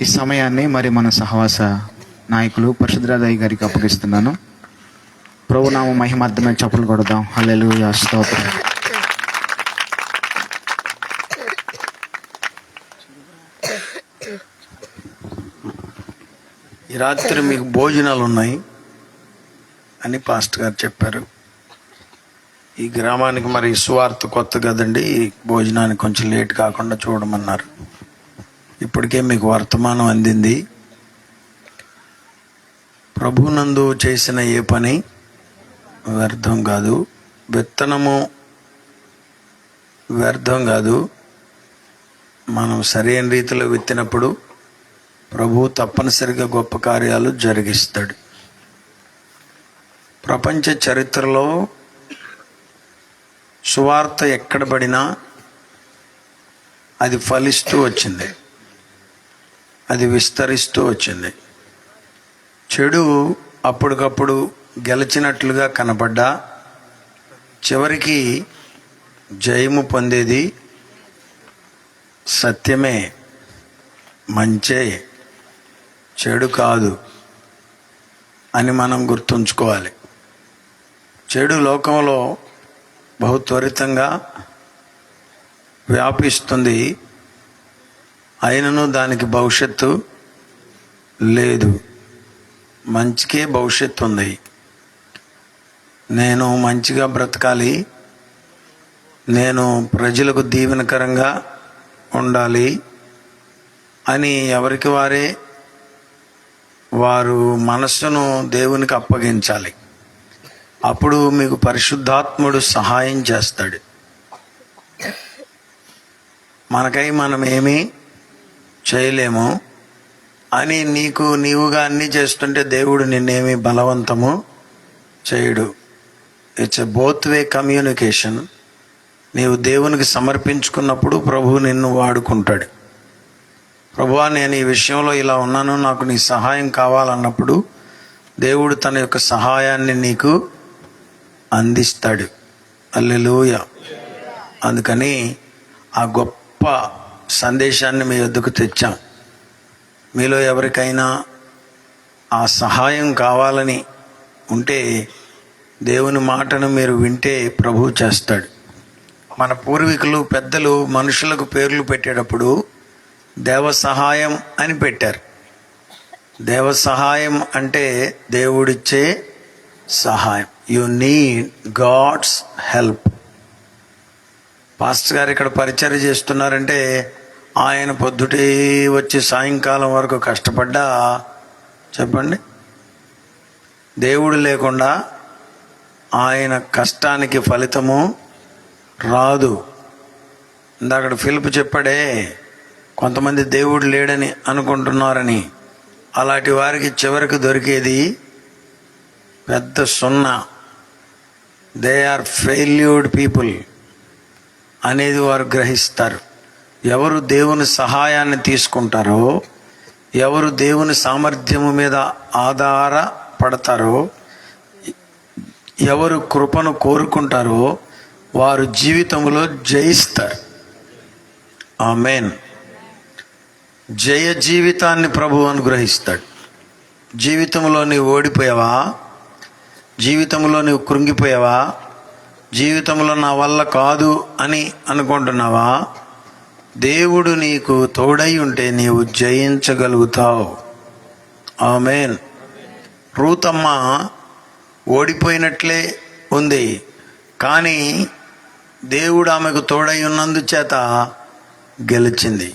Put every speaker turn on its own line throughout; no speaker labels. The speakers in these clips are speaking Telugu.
ఈ సమయాన్ని మరి మన సహవాస నాయకులు పరిశుద్రాదయ్య గారికి అప్పగిస్తున్నాను. ప్రభునామ మహిమార్థమే చప్పులు కొడదాం. హలెలు స్తోత్రం.
ఈ రాత్రి మీకు భోజనాలు ఉన్నాయి అని పాస్ట్ గారు చెప్పారు. ఈ గ్రామానికి మరి సువార్త కొత్త కదండి ఈ భోజనానికి కొంచెం లేట్ కాకుండా చూడమన్నారు. ఇప్పటికే మీకు వర్తమానం అందింది. ప్రభునందు చేసిన ఏ పని వ్యర్థం కాదు. విత్తనము వ్యర్థం కాదు. మనం సరైన రీతిలో విత్తినప్పుడు ప్రభు తప్పనిసరిగా గొప్ప కార్యాలు జరిగిస్తాడు. ప్రపంచ చరిత్రలో సువార్త ఎక్కడ పడినా అది ఫలిస్తూ వచ్చింది. అది విస్తరిస్తూ వచ్చింది. చెడు అప్పటికప్పుడు గెలిచినట్లుగా కనపడ్డా. చివరికి జయము పొందేది సత్యమే మంచే చెడు కాదు అని మనం గుర్తుంచుకోవాలి. చెడు లోకంలో బహు త్వరితంగా వ్యాపిస్తుంది అయినను దానికి భవిష్యత్తు లేదు. మంచికే భవిష్యత్తు ఉంది నేను మంచిగా బ్రతకాలి. నేను ప్రజలకు దీవెనకరంగా ఉండాలి అని ఎవరికి వారే వారు మనస్సును దేవునికి అప్పగించాలి. అప్పుడు మీకు పరిశుద్ధాత్ముడు సహాయం చేస్తాడు. మనకై మనం ఏమీ చేయలేము. అని నీకు నీవుగా అన్ని చేస్తుంటే దేవుడు నిన్నేమి బలవంతము చేయడు. It's a both way communication నీవు దేవునికి సమర్పించుకున్నప్పుడు ప్రభువు నిన్ను వాడుకుంటాడు. ప్రభువా నేను ఈ విషయంలో ఇలా ఉన్నాను నాకు నీ సహాయం కావాలన్నప్పుడు దేవుడు తన యొక్క సహాయాన్ని నీకు అందిస్తాడు. అల్లెలుయ అందుకని ఆ గొప్ప సందేశాన్ని మీ వద్దకు తెచ్చాం. మీలో ఎవరికైనా ఆ సహాయం కావాలని ఉంటే దేవుని మాటను మీరు వింటే ప్రభు చేస్తాడు. మన పూర్వీకులు పెద్దలు మనుషులకు పేర్లు పెట్టేటప్పుడు దేవ సహాయం అని పెట్టారు. దేవ సహాయం అంటే దేవుడిచ్చే సహాయం. You need God's help pastor గారు ఇక్కడ పరిచర్య చేస్తున్నారంటే ఆయన పొద్దుటే వచ్చి సాయంకాలం వరకు కష్టపడ్డా. చెప్పండి. దేవుడు లేకుండా ఆయన కష్టానికి ఫలితము రాదు. ఇందాక ఫిలిప్ చెప్పాడే కొంతమంది దేవుడు లేడని అనుకుంటున్నారని. అలాంటి వారికి చివరికి దొరికేది పెద్ద సున్నా. దే ఆర్ ఫెయిల్యూడ్ పీపుల్ అనేది వారు గ్రహిస్తారు. ఎవరు దేవుని సహాయాన్ని తీసుకుంటారో ఎవరు దేవుని సామర్థ్యము మీద ఆధారపడతారో ఎవరు కృపను కోరుకుంటారో వారు జీవితంలో జయిస్తారు. ఆమెన్. జయ జీవితాన్ని ప్రభు అనుగ్రహిస్తాడు. జీవితంలో నీవు ఓడిపోయావా? జీవితంలో నీవు కృంగిపోయావా? జీవితంలో నా వల్ల కాదు అని అనుకుంటున్నావా? దేవుడు నీకు తోడై ఉంటే నీవు జయించగలుగుతావు. ఆమెన్. రూతమ్మ ఓడిపోయినట్లే ఉంది. కానీ దేవుడు ఆమెకు తోడై ఉన్నందుచేత గెలిచింది.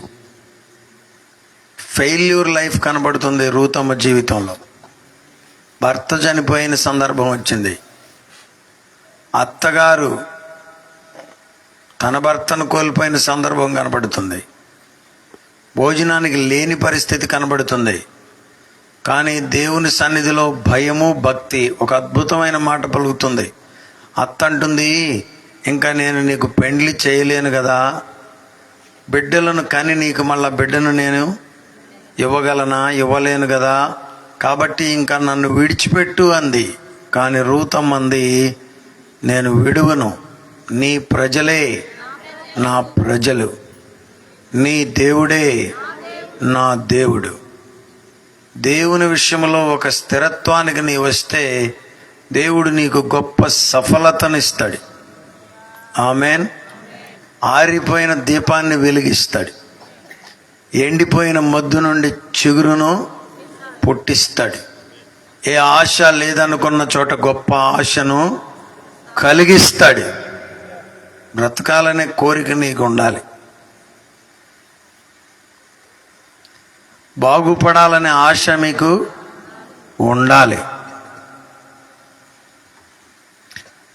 ఫెయిల్యూర్ లైఫ్ కనబడుతుంది రూతమ్మ జీవితంలో. భర్త చనిపోయిన సందర్భం వచ్చింది. అత్తగారు తన భర్తను కోల్పోయిన సందర్భం కనబడుతుంది భోజనానికి లేని పరిస్థితి కనబడుతుంది కానీ దేవుని సన్నిధిలో భయము భక్తి ఒక అద్భుతమైన మాట పలుకుతుంది. అత్త అంటుంది ఇంకా నేను నీకు పెండ్లి చేయలేను కదా. బిడ్డలను కని నీకు మళ్ళా బిడ్డను నేను ఇవ్వగలనా? ఇవ్వలేను కదా. కాబట్టి ఇంకా నన్ను విడిచిపెట్టు అంది. కానీ రూతమ్మంది నేను విడువను. నీ ప్రజలే నా ప్రజలు. నీ దేవుడే నా దేవుడు. దేవుని విషయంలో ఒక స్థిరత్వానికి నీ వస్తే దేవుడు నీకు గొప్ప సఫలతనిస్తాడు. ఆమెన్. ఆరిపోయిన దీపాన్ని వెలిగిస్తాడు. ఎండిపోయిన మద్దు నుండి చిగురును పుట్టిస్తాడు. ఏ ఆశ లేదనుకున్న చోట గొప్ప ఆశను కలిగిస్తాడు. బ్రతకాలనే కోరిక నీకు ఉండాలి బాగుపడాలనే ఆశ మీకు ఉండాలి.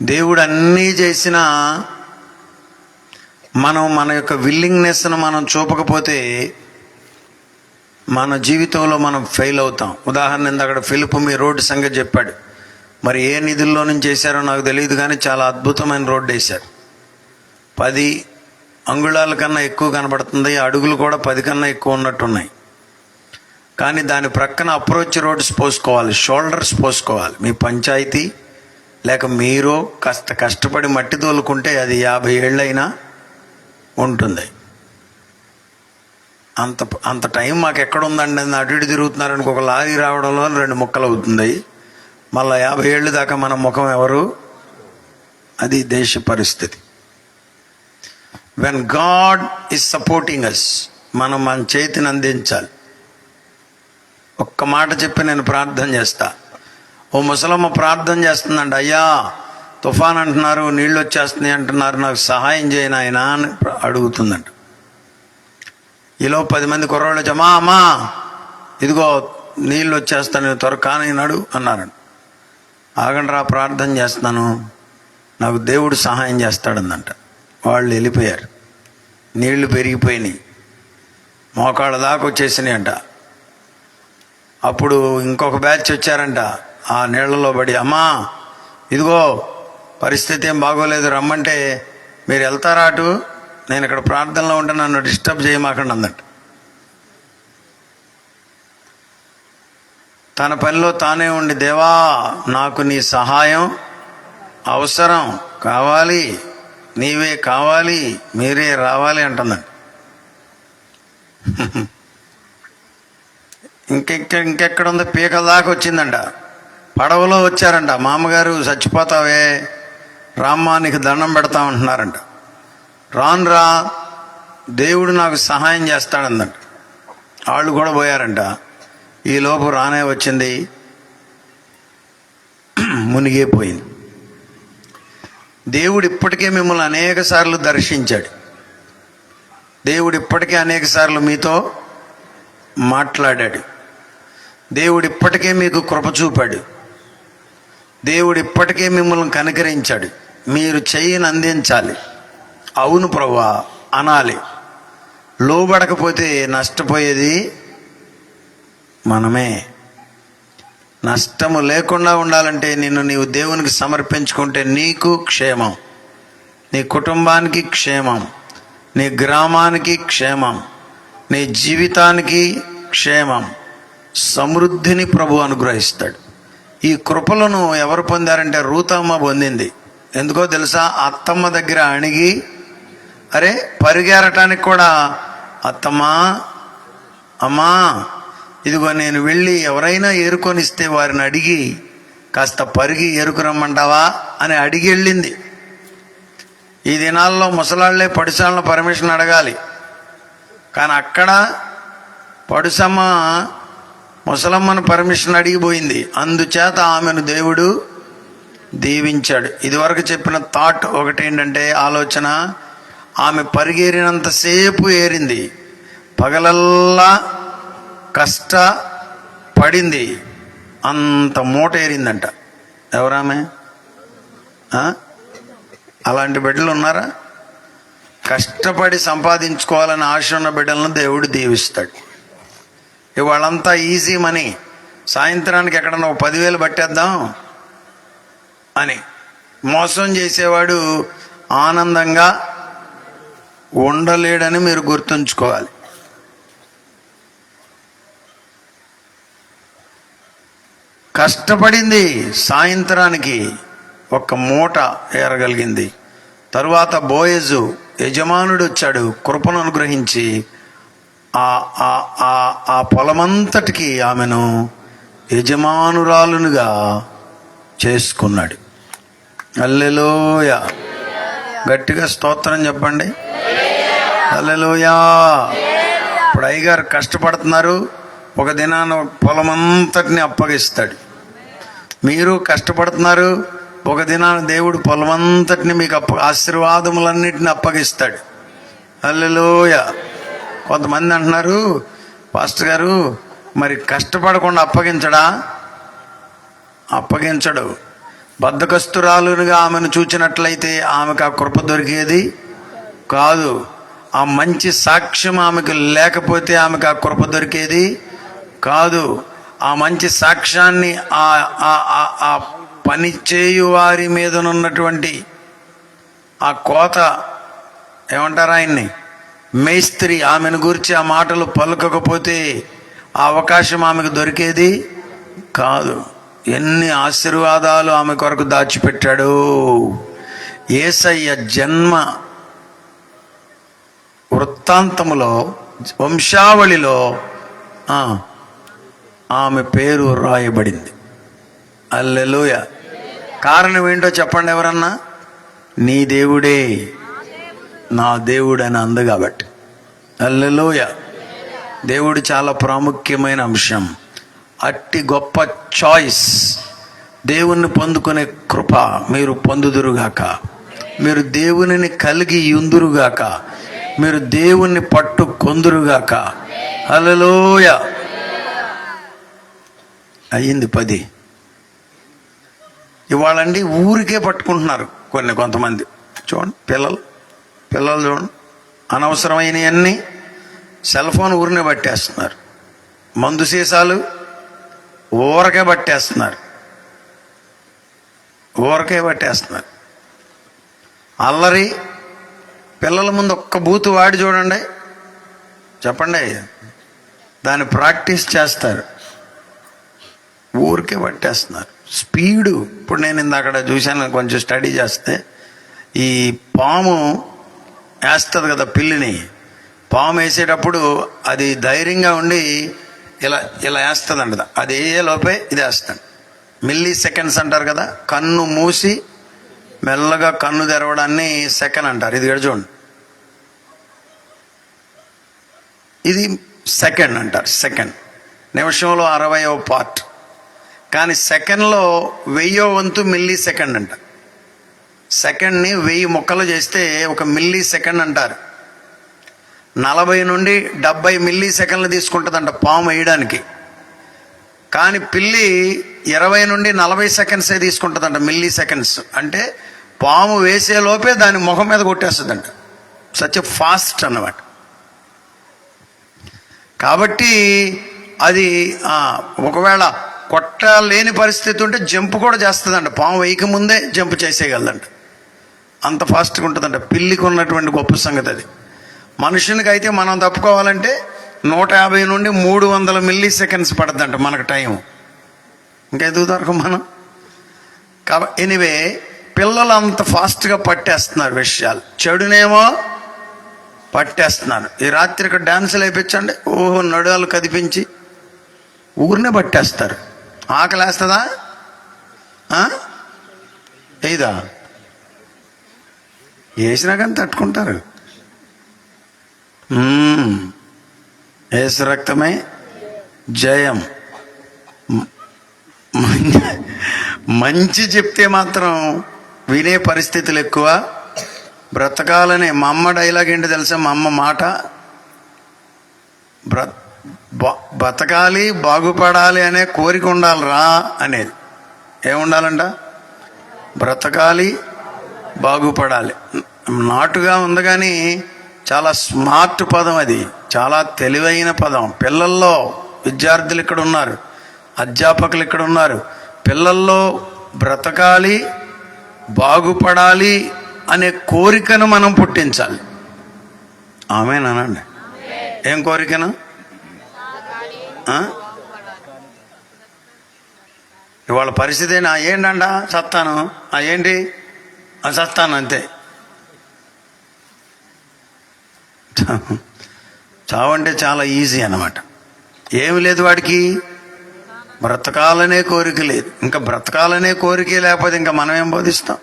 దేవుడు అన్నీ చేసినా మనం మన యొక్క విల్లింగ్నెస్ను మనం చూపకపోతే మన జీవితంలో మనం ఫెయిల్ అవుతాం. ఉదాహరణ ఇందాక ఫిలిప్ మీ రోడ్డు సంగతి చెప్పాడు. మరి ఏ నిధుల్లో నుంచి చేశారో నాకు తెలియదు కానీ చాలా అద్భుతమైన రోడ్డు వేశారు. పది అంగుళాల కన్నా ఎక్కువ కనబడుతుంది అడుగులు కూడా పది కన్నా ఎక్కువ ఉన్నట్టున్నాయి. కానీ దాని ప్రక్కన అప్రోచ్ రోడ్స్ పోసుకోవాలి షోల్డర్స్ పోసుకోవాలి. మీ పంచాయతీ లేక మీరు కాస్త కష్టపడి మట్టి తోలుకుంటే అది యాభై ఏళ్ళైనా ఉంటుంది. అంత అంత టైం మాకు ఎక్కడ ఉందండి? అటు ఇటు తిరుగుతున్నారనుకో ఒక లారీ రావడంలో రెండు ముక్కలు అవుతుంది మళ్ళా యాభై ఏళ్ళు దాకా మన ముఖం ఎవరు? అది దేశ పరిస్థితి. When God is supporting us మనం మన చేతిని అందించాలి. ఒక్క మాట చెప్పి నేను ప్రార్థన చేస్తా. ఓ ముసలమ్మ ప్రార్థన చేస్తుందండి అయ్యా తుఫాన్ అంటున్నారు నీళ్ళు వచ్చేస్తున్నాయి అంటున్నారు నాకు సహాయం చేయను ఆయన అని అడుగుతుందంట. ఈలో పది మంది కుర్రోళ్ళు వచ్చి అమ్మా ఇదిగో నీళ్ళు వచ్చేస్తాను త్వర కానినాడు అన్నారండి ఆగండ్రా ప్రార్థన చేస్తున్నాను. నాకు దేవుడు సహాయం చేస్తాడందంట. వాళ్ళు వెళ్ళిపోయారు. నీళ్ళు పెరిగిపోయినాయి. మోకాళ్ళ దాకా వచ్చేసినాయి అంట అప్పుడు ఇంకొక బ్యాచ్ వచ్చారంట. ఆ నీళ్ళలో పడి అమ్మా ఇదిగో పరిస్థితి ఏం బాగోలేదు రమ్మంటే మీరు వెళ్తారా అటు? నేను ఇక్కడ ప్రార్థనలో ఉంటే నన్ను డిస్టర్బ్ చేయమాకండి అందంట. తన పనిలో తానే ఉండి దేవా నాకు నీ సహాయం అవసరం. కావాలి. నీవే కావాలి. మీరే రావాలి అంటుందండి ఇంకెక్క ఇంకెక్కడ ఉంది పీకల దాకా వచ్చిందంట. పడవలో వచ్చారంట. మామగారు చచ్చిపోతావే. రామ్మా నీకు దండం పెడతామంటున్నారంట రాను రా. దేవుడు నాకు సహాయం చేస్తాడందంట వాళ్ళు కూడా పోయారంట. ఈ లోపు రానే వచ్చింది. మునిగిపోయింది. దేవుడు ఇప్పటికే మిమ్మల్ని అనేక సార్లు దర్శించాడు. దేవుడు ఇప్పటికే అనేక సార్లు మీతో మాట్లాడాడు. దేవుడు ఇప్పటికే మీకు కృప చూపాడు. దేవుడు ఇప్పటికే మిమ్మల్ని కనికరించాడు. మీరు చెయ్యిని అందించాలి. అవును ప్రభా అనాలి. లోబడకపోతే నష్టపోయేది మనమే. నష్టము లేకుండా ఉండాలంటే నిన్ను నీవు దేవునికి సమర్పించుకుంటే నీకు క్షేమం. నీ కుటుంబానికి క్షేమం. నీ గ్రామానికి క్షేమం. నీ జీవితానికి క్షేమం. సమృద్ధిని ప్రభు అనుగ్రహిస్తాడు. ఈ కృపలను ఎవరు పొందారంటే రూతమ్మ పొందింది. ఎందుకో తెలుసా? అత్తమ్మ దగ్గర అణిగి అరే పరిగెరటానికి కూడా అత్తమ్మా అమ్మా ఇదిగో నేను వెళ్ళి ఎవరైనా ఏరుకొనిస్తే వారిని అడిగి కాస్త పరిగి ఏరుకురమ్మంటావా అని అడిగి వెళ్ళింది. ఈ దినాల్లో ముసలాళ్ళే పడిసాలను పర్మిషన్ అడగాలి. కానీ అక్కడ పడుసమ్మ ముసలమ్మను పర్మిషన్ అడిగిపోయింది అందుచేత ఆమెను దేవుడు దీవించాడు. ఇదివరకు చెప్పిన థాట్ ఒకటి ఏంటంటే ఆలోచన ఆమె పరిగేరినంతసేపు ఏరింది. పగలల్లా కష్ట పడింది అంత మూట ఏరిందంట ఎవరామె అలాంటి బిడ్డలు ఉన్నారా? కష్టపడి సంపాదించుకోవాలని ఆశ ఉన్న బిడ్డలను దేవుడు దీవిస్తాడు. ఇవాళంతా ఈజీ మనీ. సాయంత్రానికి ఎక్కడన్నా ఒక పదివేలు పట్టేద్దాం అని మోసం చేసేవాడు ఆనందంగా ఉండలేడని మీరు గుర్తుంచుకోవాలి. కష్టపడింది సాయంత్రానికి ఒక మూట ఏరగలిగింది. తరువాత బోయజు యజమానుడు వచ్చాడు కృపను అనుగ్రహించి ఆ ఆ- ఆ- పొలమంతటికి ఆమెను యజమానురాలునుగా చేసుకున్నాడు. అల్లెలోయ గట్టిగా స్తోత్రం చెప్పండి. అల్లెలోయా ఇప్పుడు అయ్యగారు కష్టపడుతున్నారు ఒక దినాన పొలమంతటిని అప్పగిస్తాడు. మీరు కష్టపడుతున్నారు ఒక దినాన దేవుడు పొలమంతటిని మీకు అప్ప ఆశీర్వాదములన్నిటిని అప్పగిస్తాడు. అల్లెలోయ కొంతమంది అంటున్నారు పాస్టర్ గారు మరి కష్టపడకుండా అప్పగించడా? అప్పగించడు. బద్దకస్తురాలునిగా ఆమెను చూచినట్లయితే ఆమెకు ఆ కృప దొరికేది కాదు. ఆ మంచి సాక్ష్యం ఆమెకు లేకపోతే ఆమెకు ఆ కృప దొరికేది కాదు. ఆ మంచి సాక్ష్యాన్ని ఆ ఆ- ఆ- పని చేయు వారి మీదనున్నటువంటి ఆ కోత ఏమంటారు ఆయన్ని? మేస్త్రి ఆమెను గురించి ఆ మాటలు పలుకకపోతే ఆ అవకాశం ఆమెకు దొరికేది కాదు. ఎన్ని ఆశీర్వాదాలు ఆమె కొరకు దాచిపెట్టాడు. ఏసయ్య జన్మ వృత్తాంతములో వంశావళిలో ఆ, ఆమె పేరు రాయబడింది. అల్లెలోయ. కారణం ఏంటో చెప్పండి ఎవరన్నా? నీ దేవుడే. నా దేవుడు అని అంది కాబట్టి. అల్లెలోయ. దేవుడు చాలా ప్రాముఖ్యమైన అంశం. అట్టి గొప్ప చాయిస్. దేవుణ్ణి పొందుకునే కృప మీరు పొందుదురుగాక. మీరు దేవునిని కలిగి ఉందురుగాక. మీరు దేవుణ్ణి పట్టు కొందురుగాక అల్లెలోయ. అయ్యింది పది. ఇవాళండి ఊరికే పట్టుకుంటున్నారు కొన్ని కొంతమంది. చూడండి పిల్లలు పిల్లలు చూడండి. అనవసరమైనవన్నీ సెల్ ఫోన్ ఊరినే పట్టేస్తున్నారు. మందు సీసాలు ఊరకే పట్టేస్తున్నారు. ఊరకే పట్టేస్తున్నారు. అల్లరి పిల్లల ముందు ఒక్క బూతు వాడి చూడండి. చెప్పండి దాన్ని ప్రాక్టీస్ చేస్తారు. ఊరికే పట్టేస్తున్నారు. స్పీడు ఇప్పుడు నేను ఇందాక చూశాను కొంచెం స్టడీ చేస్తే ఈ పాము వేస్తుంది కదా పిల్లిని పాము వేసేటప్పుడు అది ధైర్యంగా ఉండి ఇలా ఇలా వేస్తుందంట అది ఏ లోపే ఇది వేస్తాడు మిల్లీ సెకండ్స్ అంటారు కదా కన్ను మూసి మెల్లగా కన్ను తెరవడాన్ని సెకండ్ అంటారు. ఇది చూడండి. ఇది సెకండ్ అంటారు సెకండ్. నిమిషంలో అరవయో పార్ట్. కానీ సెకండ్లో వెయ్యో వంతు మిల్లీ సెకండ్ అంట. సెకండ్ని వెయ్యి ముక్కలు చేస్తే ఒక మిల్లీ సెకండ్ అంటారు. నలభై నుండి డెబ్బై మిల్లీ సెకండ్లు తీసుకుంటుందంట పాము వేయడానికి. కానీ పిల్లి ఇరవై నుండి నలభై సెకండ్సే తీసుకుంటుందంట మిల్లీ సెకండ్స్. అంటే పాము వేసే లోపే దాని ముఖం మీద కొట్టేస్తుందంట. సచ్ ఫాస్ట్ అన్నమాట. కాబట్టి అది ఒకవేళ కొట్టలేని పరిస్థితి ఉంటే జంప్ కూడా చేస్తుందంట. పాము వేయక ముందే జంప్ చేసేయగలదంట. అంత ఫాస్ట్గా ఉంటుందంట. పిల్లికి ఉన్నటువంటి గొప్ప సంగతి అది. మనుషునికి అయితే మనం తప్పుకోవాలంటే నూట యాభై నుండి మూడు వందల మిల్లీ సెకండ్స్ పడద్దంట మనకు టైం ఇంకా ఎదుగుతారు మనం? కాబట్టి ఎనివే పిల్లలు అంత ఫాస్ట్గా పట్టేస్తున్నారు విషయాలు. చెడునేమో పట్టేస్తున్నారు. ఈ రాత్రి ఇక్కడ డ్యాన్సులు వేయించండి. ఓహో నడువాలు కదిపించి ఊరినే పట్టేస్తారు. ఆకలేస్తుందా? లేదా ఏదా? వేసినా కానీ తట్టుకుంటారు ఏసు రక్తమే జయం. మంచి చెప్తే మాత్రం వినే పరిస్థితులు ఎక్కువ. బ్రతకాలనే మా అమ్మ డైలాగ్ ఏంటి తెలుసా? మా అమ్మ మాట బ్రత బతకాలి బాగుపడాలి అనే కోరిక ఉండాలిరా అనేది. ఏముండాలంట? బ్రతకాలి బాగుపడాలి. నాటుగా ఉంది కానీ చాలా స్మార్ట్ పదం అది. చాలా తెలివైన పదం. పిల్లల్లో విద్యార్థులు ఇక్కడ ఉన్నారు. అధ్యాపకులు ఇక్కడ ఉన్నారు. పిల్లల్లో బ్రతకాలి బాగుపడాలి అనే కోరికను మనం పుట్టించాలి. ఆమెనండి ఏం కోరికను? ఇవాళ పరిస్థితి నా ఏంటంట చస్తాను ఆ ఏంటి? ఆ చస్తాను అంతే. చావు అంటే చాలా ఈజీ అన్నమాట. ఏమి లేదు వాడికి. బ్రతకాలనే కోరిక లేదు. ఇంకా బ్రతకాలనే కోరిక లేకపోతే ఇంకా మనం ఏం బోధిస్తాం?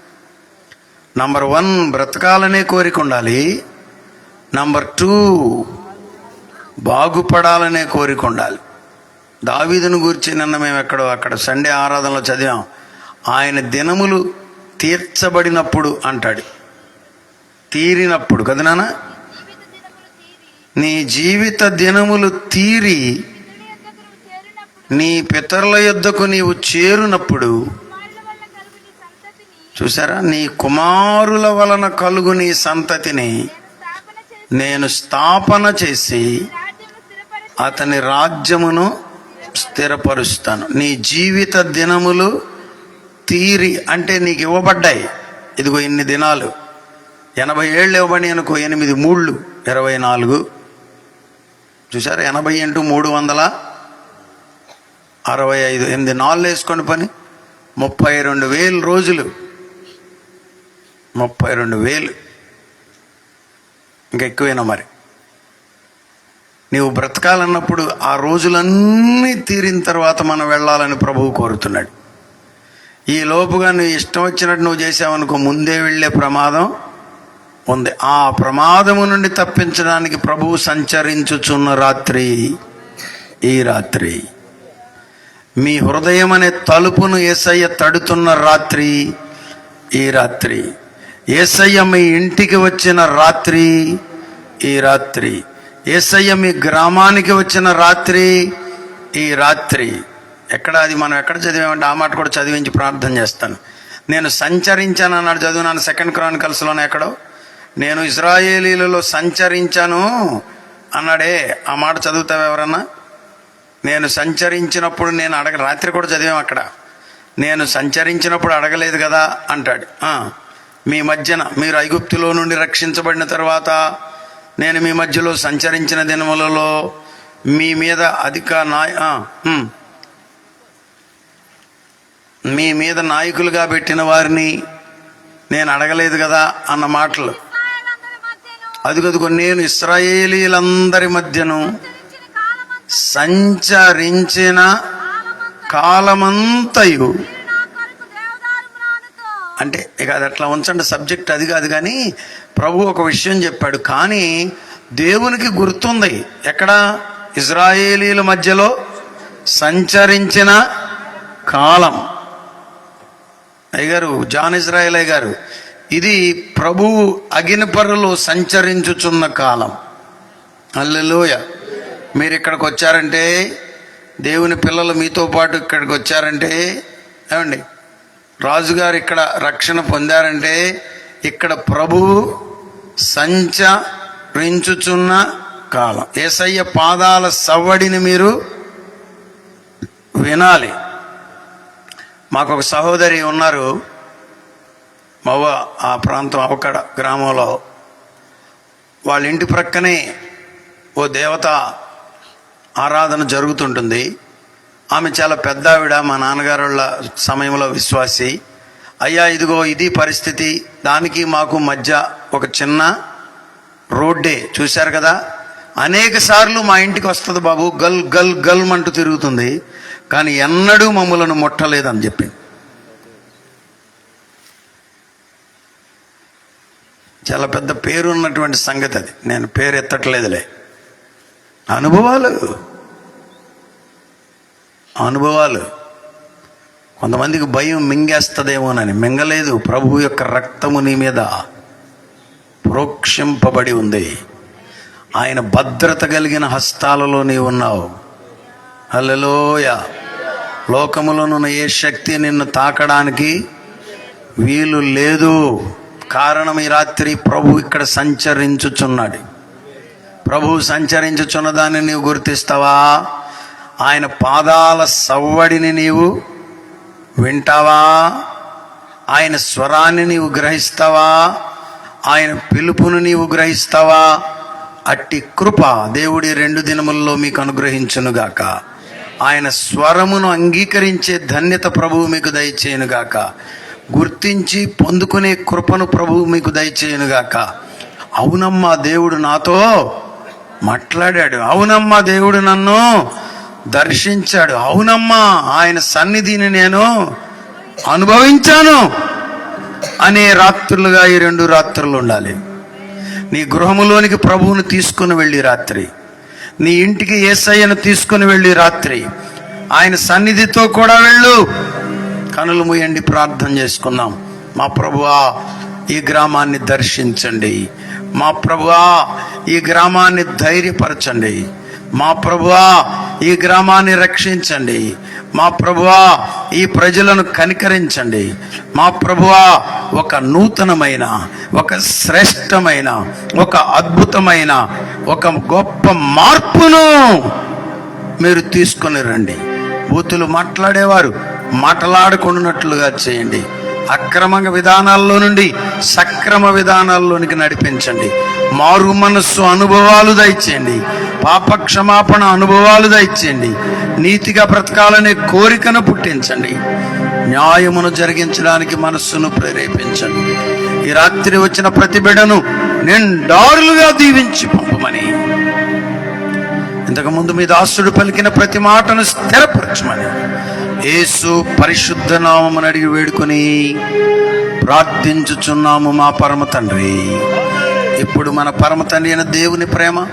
నంబర్ వన్ బ్రతకాలనే కోరిక ఉండాలి. నంబర్ టూ బాగుపడాలనే కోరిక ఉండాలి. దావీదును గురించి నిన్న మేము ఎక్కడో అక్కడ సండే ఆరాధనలో చదివాం. ఆయన దినములు తీర్చబడినప్పుడు అంటాడు. తీరినప్పుడు కదా నాన్న? నీ జీవిత దినములు తీరి నీ పితరుల యొద్దకు నీవు చేరునప్పుడు చూసారా నీ కుమారుల వలన కలుగు నీ సంతతిని నేను స్థాపన చేసి అతని రాజ్యమును స్థిరపరుస్తాను. నీ జీవిత దినములు తీరి అంటే నీకు ఇవ్వబడ్డాయి. ఇదిగో ఇన్ని దినాలు. ఎనభై ఏళ్ళు ఇవ్వబడి అనుకో ఎనిమిది మూళ్ళు ఇరవై నాలుగు. చూసారా ఎనభై ఇంటూ మూడు వందల అరవై ఐదు. ఎనిమిది నాలుగు వేసుకోండి పని. ముప్పై రెండు వేలు రోజులు. ముప్పై రెండు వేలు. ఇంకా ఎక్కువైనా మరి. నీవు బ్రతకాలన్నప్పుడు ఆ రోజులన్నీ తీరిన తర్వాత మనం వెళ్ళాలని ప్రభువు కోరుతున్నాడు. ఈ లోపుగా నువ్వు ఇష్టం వచ్చినట్టు నువ్వు చేసావనుకో ముందే వెళ్ళే ప్రమాదం ఉంది. ఆ ప్రమాదము నుండి తప్పించడానికి ప్రభువు సంచరించుచున్న రాత్రి ఈ రాత్రి. మీ హృదయం అనే తలుపును ఏసయ్య తడుతున్న రాత్రి ఈ రాత్రి. ఏసయ్య మీ ఇంటికి వచ్చిన రాత్రి ఈ రాత్రి. ఏసయ్య మీ గ్రామానికి వచ్చిన రాత్రి ఈ రాత్రి. ఎక్కడ అది మనం ఎక్కడ చదివామంటే ఆ మాట కూడా చదివించి ప్రార్థన చేస్తాను. నేను సంచరించాను అన్నాడు చదివినాను సెకండ్ క్రానికల్స్లోనే ఎక్కడో. నేను ఇజ్రాయేలీలలో సంచరించాను అన్నాడే. ఆ మాట చదువుతావు ఎవరన్నా? నేను సంచరించినప్పుడు నేను అడగ రాత్రి కూడా చదివాం అక్కడ. నేను సంచరించినప్పుడు అడగలేదు కదా అంటాడు. మీ మధ్యన మీరు ఐగుప్తులో నుండి రక్షించబడిన తర్వాత నేను మీ మధ్యలో సంచరించిన దినములలో మీ మీద అధిక నాయ మీ మీద నాయకులుగా పెట్టిన వారిని నేను అడగలేదు కదా అన్న మాటలు. అదిగదిగో నేను ఇస్రాయేలీలందరి మధ్యను సంచరించిన కాలమంతయు అంటే ఇక అది అట్లా ఉంచండి సబ్జెక్ట్ అది కాదు కానీ ప్రభు ఒక విషయం చెప్పాడు. కానీ దేవునికి గుర్తుంది ఎక్కడ? ఇజ్రాయేలీల మధ్యలో సంచరించిన కాలం. అయ్యగారు జాన్ ఇజ్రాయేల్ అయ్యగారు ఇది ప్రభు అగినపరులో సంచరించుచున్న కాలం. అల్లెలోయ మీరు ఇక్కడికి వచ్చారంటే దేవుని పిల్లలు మీతో పాటు ఇక్కడికి వచ్చారంటే ఏమండి? రాజుగారు ఇక్కడ రక్షణ పొందారంటే ఇక్కడ ప్రభువు సంచరించుచున్న కాలం. ఏసయ్య పాదాల సవ్వడిని మీరు వినాలి. మాకు ఒక సహోదరి ఉన్నారు. మవ్వ ఆ ప్రాంతం అవకడ గ్రామంలో. వాళ్ళ ఇంటి ప్రక్కనే ఓ దేవత ఆరాధన జరుగుతుంటుంది. ఆమె చాలా పెద్ద ఆవిడ మా నాన్నగారు వాళ్ళ సమయంలో విశ్వాసి. అయ్యా ఇదిగో ఇది పరిస్థితి. దానికి మాకు మధ్య ఒక చిన్న రోడ్డే చూశారు కదా? అనేక సార్లు మా ఇంటికి వస్తుంది బాబు గల్ గల్ గల్ అంటూ తిరుగుతుంది. కానీ ఎన్నడూ మమ్మలను ముట్టలేదని చెప్పింది చాలా పెద్ద పేరు ఉన్నటువంటి సంగతి అది. నేను పేరు ఎత్తట్లేదులే. అనుభవాలు. అనుభవాలు. కొంతమందికి భయం మింగేస్తుందేమోనని మింగలేదు. ప్రభు యొక్క రక్తము నీ మీద ప్రోక్షింపబడి ఉంది. ఆయన భద్రత కలిగిన హస్తాలలో నీవు ఉన్నావు. హల్లెలూయ. లోకములోనున్న ఏ శక్తి నిన్ను తాకడానికి వీలు లేదు. కారణం ఈ రాత్రి ప్రభు ఇక్కడ సంచరించుచున్నాడు. ప్రభు సంచరించుచున్న దాన్ని నీవు గుర్తిస్తావా? ఆయన పాదాల సవ్వడిని నీవు వింటావా? ఆయన స్వరాన్ని నీవు గ్రహిస్తావా? ఆయన పిలుపును నీవు గ్రహిస్తావా? అట్టి కృప దేవుడి రెండు దినముల్లో మీకు అనుగ్రహించునుగాక ఆయన స్వరమును అంగీకరించే ధన్యత ప్రభువు మీకు దయచేయునుగాక గుర్తించి పొందుకునే కృపను ప్రభువు మీకు దయచేయునుగాక అవునమ్మా దేవుడు నాతో మాట్లాడాడు. అవునమ్మా దేవుడు నన్ను దర్శించాడు. అవునమ్మా ఆయన సన్నిధిని నేను అనుభవించాను అనే రాత్రులుగా ఈ రెండు రాత్రులు ఉండాలి. నీ గృహములోనికి ప్రభువుని తీసుకుని వెళ్ళి రాత్రి. నీ ఇంటికి ఏసయ్యను తీసుకుని వెళ్ళి రాత్రి. ఆయన సన్నిధితో కూడా వెళ్ళు. కనులు మూయండి ప్రార్థన చేసుకుందాం. మా ప్రభువా ఈ గ్రామాన్ని దర్శించండి. మా ప్రభువా ఈ గ్రామాన్ని ధైర్యపరచండి. మా ప్రభువా ఈ గ్రామాన్ని రక్షించండి. మా ప్రభువా ఈ ప్రజలను కనికరించండి. మా ప్రభువా ఒక నూతనమైన ఒక శ్రేష్టమైన ఒక అద్భుతమైన ఒక గొప్ప మార్పును మీరు తీసుకొని రండి. బూతులు మాట్లాడేవారు మాట్లాడుకున్నట్లుగా చేయండి. అక్రమ విధానాల్లో నుండి సక్రమ విధానాల్లోనికి నడిపించండి. మారు మనస్సు అనుభవాలు దయచేయండి. పాప క్షమాపణ అనుభవాలు దయచేయండి. నీతిగా బ్రతకాలనే కోరికను పుట్టించండి. న్యాయమును జరిగించడానికి మనస్సును ప్రేరేపించండి. ఈ రాత్రి వచ్చిన ప్రతి బిడను నిండారులుగా దీవించి పంపమని. ఇంతకుముందు మీ దాసుడు పలికిన ప్రతి మాటను స్థిరపరచమని. యేసు పరిశుద్ధ నామమును అడిగి వేడుకొని ప్రార్థించుచున్నాము మా పరమ తండ్రి. ఇప్పుడు మన పరమ తండ్రి అయిన దేవుని ప్రేమ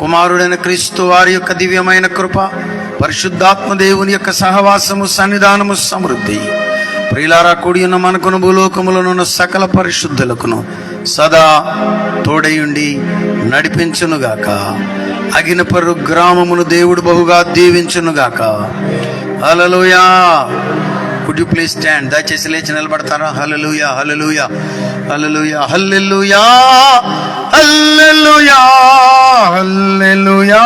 కుమారుడైన క్రీస్తు వారి యొక్క దివ్యమైన కృప పరిశుద్ధాత్మ దేవుని యొక్క సహవాసము సన్నిధానము సమృద్ధి. ప్రియులారా కూడి ఉన్న మనకును భూలోకములనున్న సకల పరిశుద్ధులకును సదా తోడయుండి నడిపించునుగాక. అగినపరు గ్రామమును దేవుడు బహుగా దీవించునుగాక. Hallelujah could you please stand దయచేసి లేచి నిలబడతారా? Hallelujah hallelujah hallelujah hallelujah hallelujah hallelujah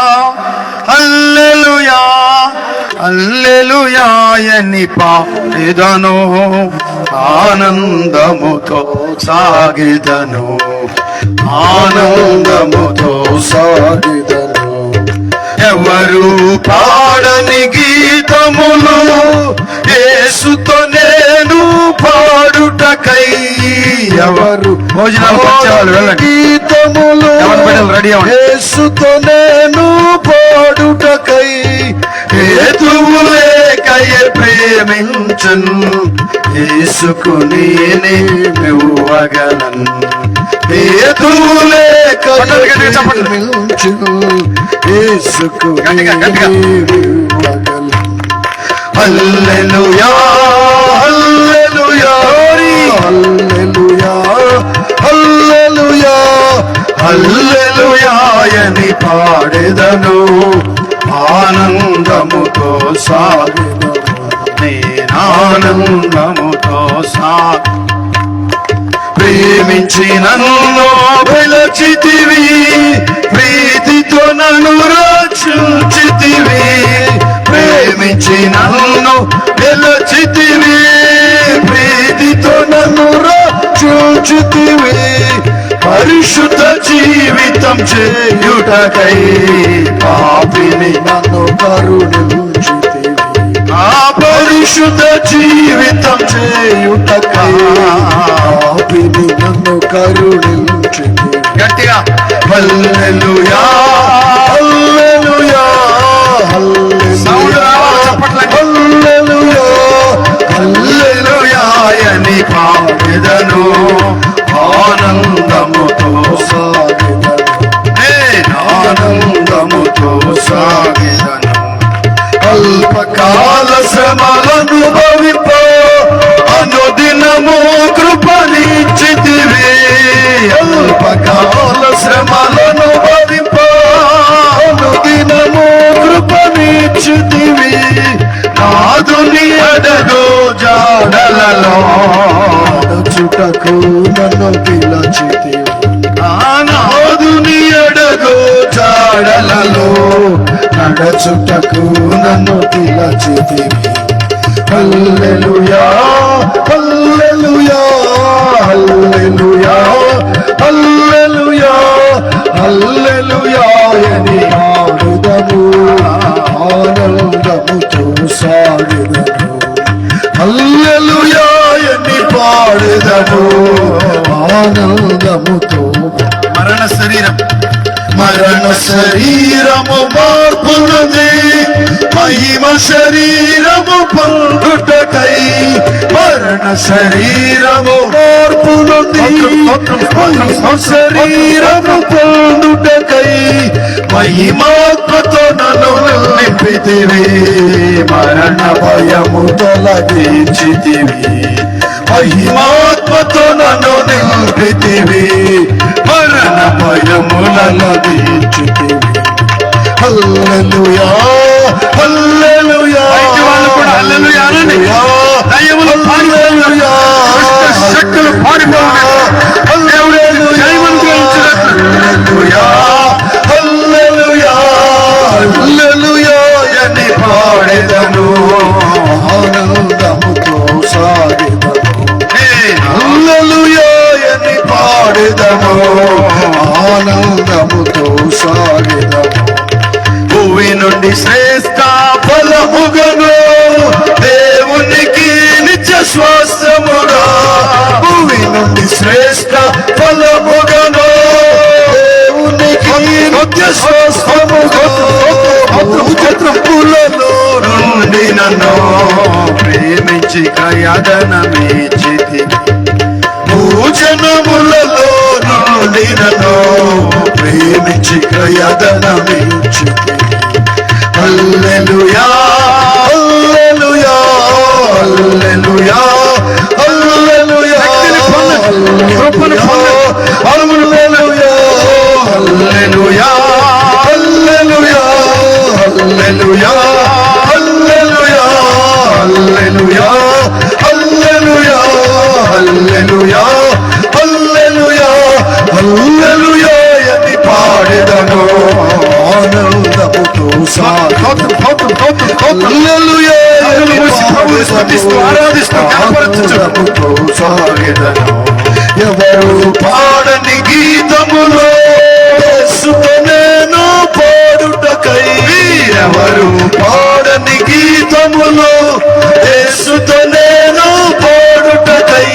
hallelujah hallelujah ఎని పాడెదను ఆనందముతో సాగిదను ఆనందముతో
సాగిదను.
ఎవరు పాడని గీతములు ఏసుతో నేను పాడుటకై ఎవరు
గీతములు ఏసుతో నేను పాడుటకై ఏతువులే కయర్
ప్రేమించున్ తీసుకు
నేనేవగలన్
హల్లెలూయా హల్లెలూయా
హల్లెలూయా హల్లెలూయా
హల్లెలూయా అని పాడెదను ఆనందముతో సాగెదను నేనానందముతో సాగు. ప్రేమించి నన్ను పిలచితివి ప్రీతితో నన్ను రక్షించితివి. ప్రేమించి నన్ను పిలచితివి ప్రీతితో నన్ను రక్షించితివి. పరిశుద్ధ జీవితం చేయుటకై పాపిని
నన్ను కరుణించితివి.
ఆ పరిశుద్ధ జీవితం చేయుటకై
పాపిని నన్ను కరుణించితివి.
గట్టిగా. హల్లెలూయా
హల్లెలూయా
సౌండ్ రావాలి చప్పట్లకి.
హల్లెలూయా
హల్లెలూయా అని పాడెదను ఆనందముతో
సాగిదను
ఆనందముతో సాగిదను
అల్పకాల
శ్రమలనుభవిపో అనుదినము కృపణించితివి అల్పకాల శ్రమలనుభవిపో అనుదినము కృపణించితివి నాదుని అడగు జాడలలో.
చుటకు నన్ను పిలచితివి.
నాదుని అడగు జాడలలో.
నడచుటకు నన్ను పిలచితివి. హల్లెలూయా హల్లెలూయా హల్లెలూయా హల్లెలూయా హల్లెలూయా అని మూలముతో
మరణ శరీరం.
మరణ శరీరము మార్పునది మహిమ శరీరము పొందుటై మరణ శరీరము మార్పునది శరీరము పొందుటై మహిమాత్మతో నన్ను నింపితివి. మరణ భయము తొలగించితివి. మహిమాత్మ భయములలో దీచితివి హల్లెలూయా హల్లెలూయా
బయటి వాళ్ళు కూడా హల్లెలూయా అనండి. దయ్యములు పారిపోవును. దుష్ట శక్తులు పారిపోవును. దేవుడే జయమంత్రించినట్లు.
హల్లెలూయా హల్లెలూయా శ్రేష్ట ఫలముగను. నుండి నన్ను ప్రేమించి కయదనమీచితి భూజనములలో నుండి నన్ను ప్రేమించి కయదనమించితి హల్లెలూయా.
కృపను
ఎది పాడెదను ఆనందముతో
సాధు ఆరాధిస్తూ
సాగెదను ఎవరు పాడని గీతములో నేను పాడుటకై? ఎవరు పాడని గీతములో యేసుతో నేను పాడుటకై?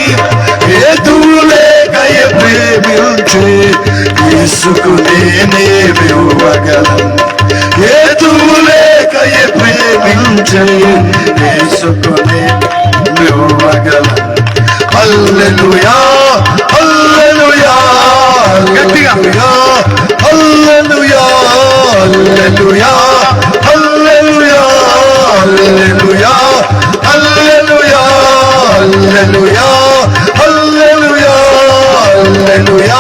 ఏదులేకయ ప్రేమించి యేసుకు నేనే వివ్వగలను ఏదులేకయ ప్రేమించి యేసుకు నేను వివ్వగలను హల్లెలూయా!
గట్టిగా.
హల్లెలూయా హల్లెలూయా హల్లెలూయా హల్లెలూయా హల్లెలూయా హల్లెలూయా హల్లెలూయా హల్లెలూయా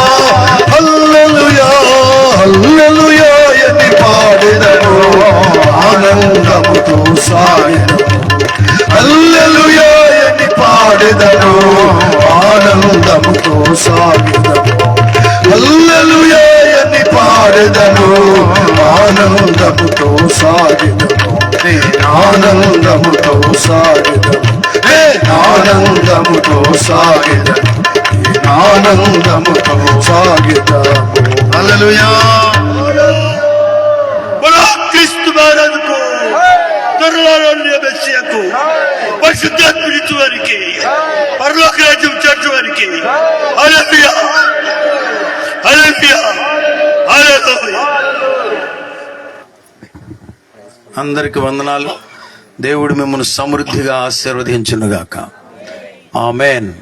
హల్లెలూయా హల్లెలూయా అని పాడెదను ఆనందముతో సాగెదను హల్లెలూయా అని పాడెదను ఆనందముతో సాగెదను వరదలు ఆనందముతో సాగిదము నే ఆనందముతో సాగిదము
నే ఆనందముతో సాగిదము ఆనందముతో సాగిదము అలలుయా పరలోక రాజ్యం చేర్చు వారికి. అలపియా అలపియా
అందరికి వందనాలు. దేవుడు మిమ్మల్ని సమృద్ధిగా ఆశీర్వదించునుగాక. ఆమెన్.